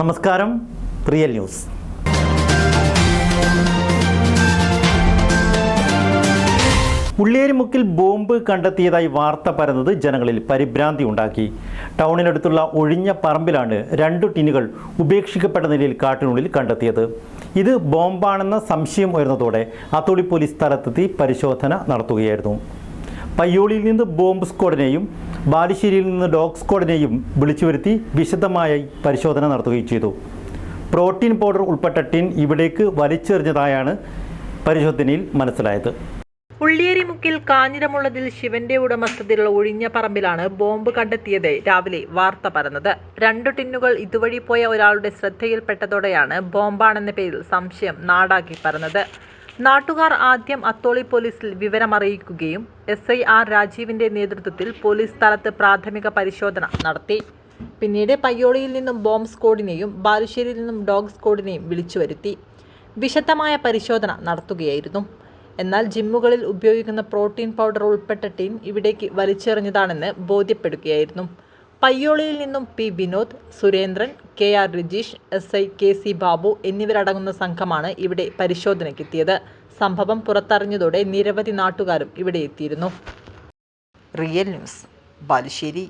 നമസ്കാരം real news. ഉള്ളിയേരിമുക്കിൽ bomb കണ്ടെത്തിയതായി വാർത്ത പരന്നത് ജനങ്ങളിൽ പരിഭ്രാന്തി ഉണ്ടാക്കി. ടൗണിനടുത്തുള്ള ഒഴിഞ്ഞ പറമ്പിലാണ് രണ്ട് ടിന്നുകൾ ഉപേക്ഷിക്കപ്പെട്ട നിലയിൽ കാട്ടിനുള്ളിൽ കണ്ടെത്തിയത്. ഇത് ബോംബാണെന്ന സംശയം ഉയർന്നതോടെ അത്തോളി പോലീസ് സ്ഥലത്തെത്തി പരിശോധന നടത്തുകയായിരുന്നു. പയ്യോളിയിൽ നിന്ന് ബോംബ് സ്ക്വാഡിനെയും ബാലുശ്ശേരിയിൽ നിന്ന് ഡോഗ് സ്ക്വാഡിനെയും വിളിച്ചു വരുത്തി വിശദമായി പരിശോധന നടത്തുകയും ചെയ്തു. പ്രോട്ടീൻ പൗഡർ ഉൾപ്പെട്ട ടിൻ ഇവിടേക്ക് വലിച്ചെറിഞ്ഞതായാണ് പരിശോധനയിൽ മനസ്സിലായത്. ഉള്ളിയേരിമുക്കിൽ കാഞ്ഞിരമുള്ളതിൽ ശിവന്റെ ഉടമസ്ഥതയിലുള്ള ഒഴിഞ്ഞ പറമ്പിലാണ് ബോംബ് കണ്ടെത്തിയത് രാവിലെ വാർത്ത പരന്നത്. രണ്ടു ടിന്നുകൾ ഇതുവഴി പോയ ഒരാളുടെ ശ്രദ്ധയിൽപ്പെട്ടതോടെയാണ് ബോംബാണെന്ന പേരിൽ സംശയം നാടാക്കി പരന്നത്. നാട്ടുകാർ ആദ്യം അത്തോളി പോലീസിൽ വിവരമറിയിക്കുകയും എസ് ഐ ആർ രാജീവിന്റെ നേതൃത്വത്തിൽ പോലീസ് സ്ഥലത്ത് പ്രാഥമിക പരിശോധന നടത്തി. പിന്നീട് പയ്യോളിയിൽ നിന്നും ബോംബ് സ്ക്വാഡിനെയും ബാലുശ്ശേരിയിൽ നിന്നും ഡോഗ് സ്ക്വാഡിനെയും വിളിച്ചു വരുത്തി. വിശദമായ പരിശോധന നടത്തുകയായിരുന്നു. എന്നാൽ ജിമ്മുകളിൽ ഉപയോഗിക്കുന്ന പ്രോട്ടീൻ പൗഡർ ഉൾപ്പെട്ട ടീം ഇവിടേക്ക് വലിച്ചെറിഞ്ഞതാണെന്ന് ബോധ്യപ്പെടുകയായിരുന്നു. പയ്യോളിയിൽ നിന്നും P Vinod Surendran K R Rajeesh S I K C Babu എന്നിവരടങ്ങുന്ന സംഘമാണ് ഇവിടെ പരിശോധനയ്ക്കെത്തിയത്. സംഭവം പുറത്തറിഞ്ഞതോടെ നിരവധി നാട്ടുകാരും ഇവിടെ എത്തിയിരുന്നു. Real news Balussery.